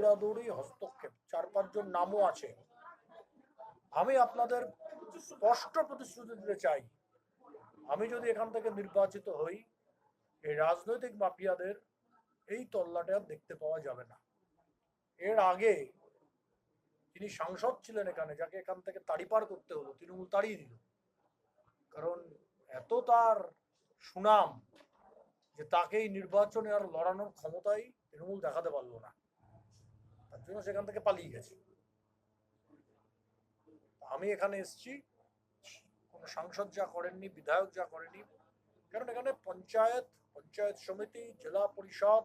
দৌড়াদৌড়ি হস্তক্ষেপ। চার পাঁচজন নামও আছে। আমি আপনাদের স্পষ্ট প্রতিশ্রুতি দিতে চাই। আমি যদি এখান থেকে নির্বাচিত হই, এই রাজনৈতিক মাফিয়াদের এই তল্লাটে আর দেখতে পাওয়া যাবে না। এর আগে তিনি সাংসদ ছিলেন এখানে, যাকে এখান থেকে তাড়িপার করতে হলো, তৃণমূল তাড়িয়ে দিল। কারণ এত তার সুনাম যে তাকেই নির্বাচনে আর লড়ানোর ক্ষমতাই তৃণমূল দেখাতে পারল না। তার জন্য সেখান থেকে পালিয়ে গেছে। আমি এখানে এসেছি। কোনো সাংসদ যা করেননি, বিধায়ক যা করেনি, কারণ এখানে পঞ্চায়েত পঞ্চায়েত সমিতি, জেলা পরিষদ,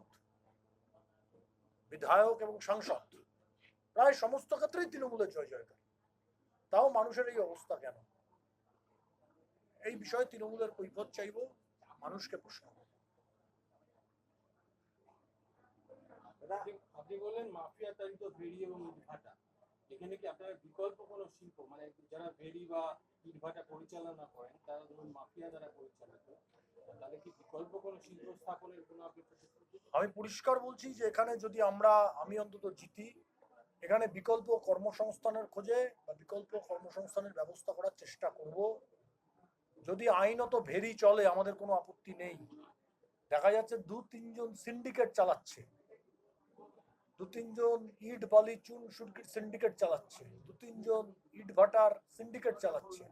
বিধায়ক এবং সাংসদ, প্রায় সমস্ত ক্ষেত্রেই তৃণমূলের জয় জয়কার। তাও মানুষের এই অবস্থা কেন? এই বিষয়ে তৃণমূলের কৈফত চাইব, মানুষকে প্রশ্ন আপনি- আপনি বললেন মাফিয়া তারিত ভেড়ি এবং ইটভাটা। এখানে কি আপনার বিকল্প কোনো শিল্প? মানে যারা ভেড়ি বা ইটভাটা পরিচালনা করেন তারা ধরুন মাফিয়া দ্বারা পরিচালিত তাহলে কি বিকল্প কোনো শিল্প স্থাপনের কোনো আপনি প্রতিশ্রুতি আমি পরিষ্কার বলছি যে এখানে যদি আমরা আমি অন্তত জিতি এখানে বিকল্প কর্মসংস্থানের খোঁজে বা বিকল্প কর্মসংস্থানের ব্যবস্থা করার চেষ্টা করব। যদি আইনত ভেরি চলে আমাদের কোনো আপত্তি নেই। দেখা যাচ্ছে দু তিনজন সিন্ডিকেট চালাচ্ছে। দু তিনজন ইট, বালি, চুন সুরকির সিন্ডিকেট চালাচ্ছে। দু তিনজন ইট, ভাটার সিন্ডিকেট চালাচ্ছে।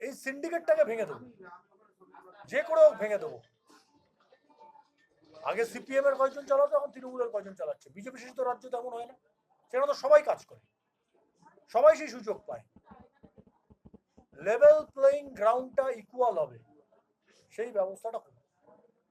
এই সিন্ডিকেটটাকে ভেঙে দেবো। যে করেও ভেঙে দেবো। আগে সিপিএম এর কয়জন চালাতো, এখন তৃণমূলের কয়জন চালাচ্ছে? বিজেপি শাসিত রাজ্য তেমন হয় না। সেখানে তো সবাই কাজ করে। সবাই সেই সুযোগ পায়। লেভেল প্লেইং গ্রাউন্ডটা ইকুয়াল হবে। সেই ব্যবস্থাটা।